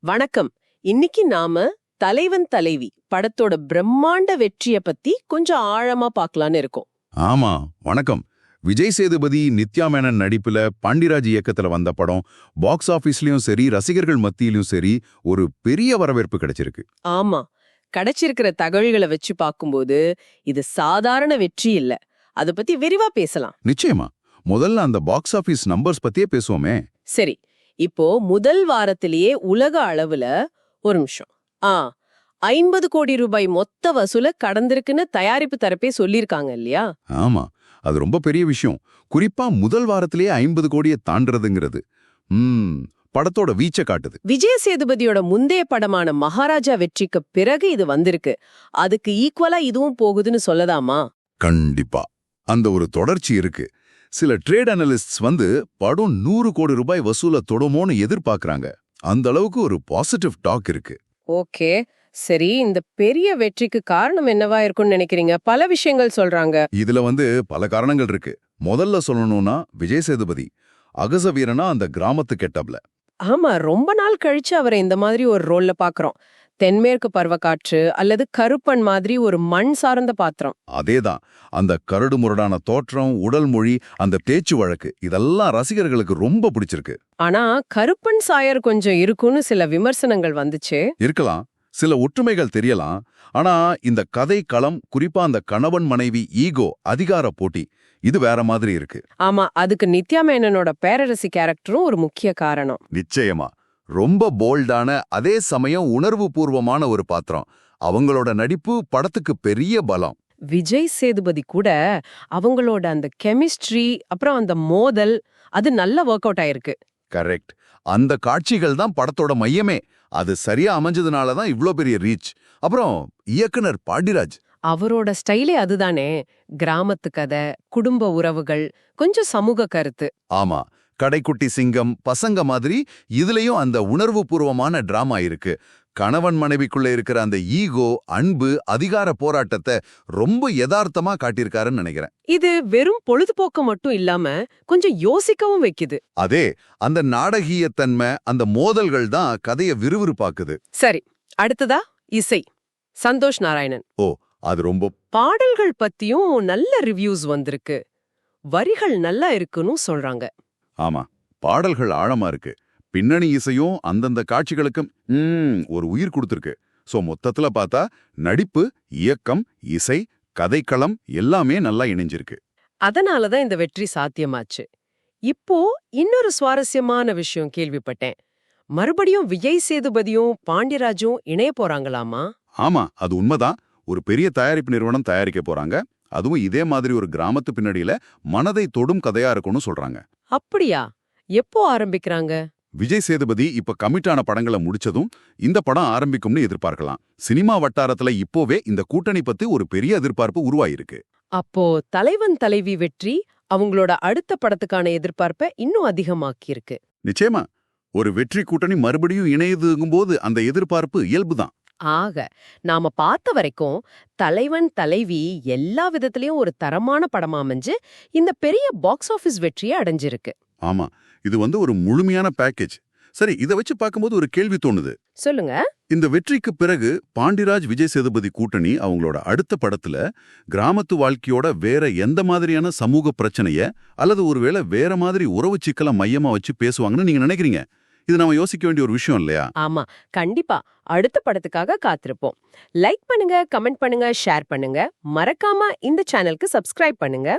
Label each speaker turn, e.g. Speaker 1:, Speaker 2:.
Speaker 1: வணக்கம். இன்னைக்கு நாம தலைவன் தலைவி படத்தோட பிரம்மாண்ட வெற்றிய பத்தி கொஞ்சம் ஆழமா பார்க்கலான்னு இருக்கோம்.
Speaker 2: ஆமா வணக்கம். விஜய் சேதுபதி நித்யா மேனன் நடிப்புல பாண்டிராஜ் இயக்கத்துல வந்த படம் பாக்ஸ் ஆபீஸ்லயும் சரி ரசிகர்கள் மத்தியிலும் சரி ஒரு பெரிய வரவேற்பு கிடைச்சிருக்கு.
Speaker 1: ஆமா. கிடைச்சிருக்கிற தகவல்களை வச்சு பார்க்கும்போது இது சாதாரண வெற்றி இல்ல. அத பத்தி விரிவா பேசலாம்.
Speaker 2: நிச்சயமா. முதல்ல அந்த பாக்ஸ் ஆபீஸ் நம்பர்ஸ் பத்தியே பேசுவோமே.
Speaker 1: சரி. இப்போ முதல் வாரத்திலேயே உலக அளவுல ஒரு நிமிஷம். ஆ ஐம்பது கோடி ரூபாய் மொத்த வசூல கடந்திருக்குன்னு தயாரிப்பு தரப்பே சொல்லியிருக்காங்க இல்லையா?
Speaker 2: ஆமா அது ரொம்ப பெரிய விஷயம். குறிப்பா முதல் வாரத்திலேயே ஐம்பது கோடியை தாண்டறதுங்கிறது. ம் படத்தோட வீச்ச காட்டுது.
Speaker 1: விஜய சேதுபதியோட முந்தைய படமான மகாராஜா வெற்றிக்கு பிறகு இது வந்திருக்கு. அதுக்கு ஈக்குவலா இதுவும் போகுதுன்னு சொல்லலாமா?
Speaker 2: கண்டிப்பா. அந்த ஒரு தொடர்ச்சி இருக்கு. சில ட்ரேட் அனலிஸ்ட்ஸ் வந்து படம் நூறு கோடி ரூபாய் வசூல தொடுமோன்னு எதிர்பார்க்கறாங்க. அந்த அளவுக்கு ஒரு பாசிட்டிவ் டாக் இருக்கு.
Speaker 1: ஓகே. சரி இந்த பெரிய வெற்றிக்கு காரணம் என்னவா இருக்கும்னு நினைக்கிறீங்க? பல விஷயங்கள் சொல்றாங்க.
Speaker 2: இதுல வந்து பல காரணங்கள் இருக்கு. முதல்ல சொல்லணும்னா விஜய் சேதுபதி அகச வீரனா அந்த கிராமத்து கெட்டப்ல
Speaker 1: ஆமா ரொம்ப நாள் கழிச்சு அவரை இந்த மாதிரி ஒரு ரோல்ல பாக்குறோம். தென்மேற்கு பருவக்காற்று அல்லது கருப்பன் மாதிரி ஒரு மண் சார்ந்த பாத்திரம்.
Speaker 2: அதேதான். அந்த கரடு முரடான தோற்றம் உடல் மொழி அந்த பேச்சு வழக்கு இதெல்லாம் ரசிகர்களுக்கு ரொம்ப பிடிச்சிருக்கு.
Speaker 1: ஆனா கருப்பன் சாயர் கொஞ்சம் இருக்குன்னு சில விமர்சனங்கள் வந்துச்சு.
Speaker 2: இருக்கலாம். சில ஒற்றுமைகள் தெரியலாம். ஆனா இந்த கதை களம் குறிப்பா அந்த கணவன் மனைவி ஈகோ அதிகார போட்டி இது வேற மாதிரி இருக்கு.
Speaker 1: ஆமா அதுக்கு நித்யா மேனனோட பேரரசி கேரக்டரும் ஒரு முக்கிய காரணம்.
Speaker 2: நிச்சயமா. ரொம்ப போல்டான அதே சமயம் உணர்வு பூர்வமான ஒரு பாத்திரம். அவங்களோட நடிப்பு படத்துக்கு பெரிய பலம்.
Speaker 1: விஜய் சேதுபதி கூட அவங்களோட அந்த கெமிஸ்ட்ரி அப்புறம் அந்த மோதல் அது நல்ல ஒர்க் அவுட் ஆயிருக்கு.
Speaker 2: கரெக்ட் அந்த காட்சிகள் தான் படத்தோட மையமே. அது சரியா அமைஞ்சதுனால தான் இவ்ளோ பெரிய ரீச் அப்புறம் இயக்குனர் பாண்டிராஜ்.
Speaker 1: அவரோட ஸ்டைலே அதுதானே. கிராமத்து கதை குடும்ப உறவுகள் கொஞ்சம் சமூக கருத்து.
Speaker 2: ஆமா. கடைக்குட்டி சிங்கம் பசங்க மாதிரி இதுலயும் அந்த உணர்வு பூர்வமான டிராமா இருக்கு. கணவன் மனைவிக்குள்ள இருக்கிற அந்த ஈகோ அன்பு அதிகார போராட்டத்தை ரொம்ப யதார்த்தமா காட்டியிருக்காருன்னு நினைக்கிறேன்.
Speaker 1: இது வெறும் பொழுதுபோக்கு மட்டும் இல்லாம கொஞ்சம் யோசிக்கவும் வைக்குது.
Speaker 2: அதே அந்த நாடகீயத்தன்மை அந்த மோதல்கள் தான் கதையை விறுவிறுப்பாக்குது.
Speaker 1: சரி அடுத்ததா? இசை. சந்தோஷ் நாராயணன்.
Speaker 2: அது ரொம்ப
Speaker 1: பாடல்கள் பத்தியும் நல்ல ரிவ்யூஸ் வந்திருக்கு. வரிகள் நல்லா இருக்குன்னு சொல்றாங்க.
Speaker 2: ஆமா பாடல்கள் ஆழமா இருக்கு. பின்னணி இசையும் அந்தந்த காட்சிகளுக்கும் ஒரு உயிர் கொடுத்துருக்கு. சோ மொத்தத்துல பார்த்தா நடிப்பு இயக்கம் இசை கதைக்களம் எல்லாமே நல்லா இணைஞ்சிருக்கு.
Speaker 1: அதனாலதான் இந்த வெற்றி சாத்தியமாச்சு. இப்போ இன்னொரு சுவாரஸ்யமான விஷயம் கேள்விப்பட்டேன். மறுபடியும் விஜய் சேதுபதியும் பாண்டியராஜும் இணைய போறாங்களாமா?
Speaker 2: ஆமா அது உண்மைதான். ஒரு பெரிய தயாரிப்பு நிறுவனம் தயாரிக்க போறாங்க. அதுவும் இதே மாதிரி ஒரு கிராமத்து பின்னணியில மனதை தொடும் கதையா இருக்கும்னு சொல்றாங்க.
Speaker 1: அப்படியா? எப்போ ஆரம்பிக்கிறாங்க?
Speaker 2: விஜய் சேதுபதி இப்ப கமிட்டான படங்களை முடிச்சதும் இந்த படம் ஆரம்பிக்கும்னு எதிர்பார்க்கலாம். சினிமா வட்டாரத்துல இப்போவே இந்த கூட்டணி பத்தி ஒரு பெரிய எதிர்பார்ப்பு உருவாயிருக்கு.
Speaker 1: அப்போ தலைவன் தலைவி வெற்றி அவங்களோட அடுத்த படத்துக்கான எதிர்பார்ப்பை இன்னும் அதிகமாக்கியிருக்கு.
Speaker 2: நிச்சயமா. ஒரு வெற்றி கூட்டணி மறுபடியும் இணையுதுங்கும்போது அந்த எதிர்பார்ப்பு இயல்புதான்.
Speaker 1: ஆக நாம பார்த்த வரைக்கும் தலைவன் தலைவி எல்லா விதத்திலயும் ஒரு தரமான படமா அமைஞ்சு இந்த பெரிய பாக்ஸ் ஆபீஸ் வெற்றியை அடைஞ்சிருக்கு.
Speaker 2: ஆமா இது வந்து ஒரு முழுமையான பேக்கேஜ் சரி இத வச்சு பார்க்கும்போது ஒரு கேள்வி தோணுது.
Speaker 1: சொல்லுங்க.
Speaker 2: இந்த வெற்றிக்கு பிறகு பாண்டிராஜ் விஜய் சேதுபதி கூட்டணி அவங்களோட அடுத்த படத்துல கிராமத்து வாழ்க்கையோட வேற எந்த மாதிரியான சமூக பிரச்சனைய அல்லது ஒருவேளை வேற மாதிரி உறவு சிக்கலை மையமா வச்சு பேசுவாங்கன்னு நீங்க நினைக்கிறீங்க? இது நாம யோசிக்க வேண்டிய ஒரு விஷயம் இல்லையா?
Speaker 1: ஆமா கண்டிப்பா. அடுத்த படத்துக்காக காத்திருப்போம். லைக் பண்ணுங்க கமெண்ட் பண்ணுங்க ஷேர் பண்ணுங்க. மறக்காம இந்த சேனலுக்கு சப்ஸ்கிரைப் பண்ணுங்க.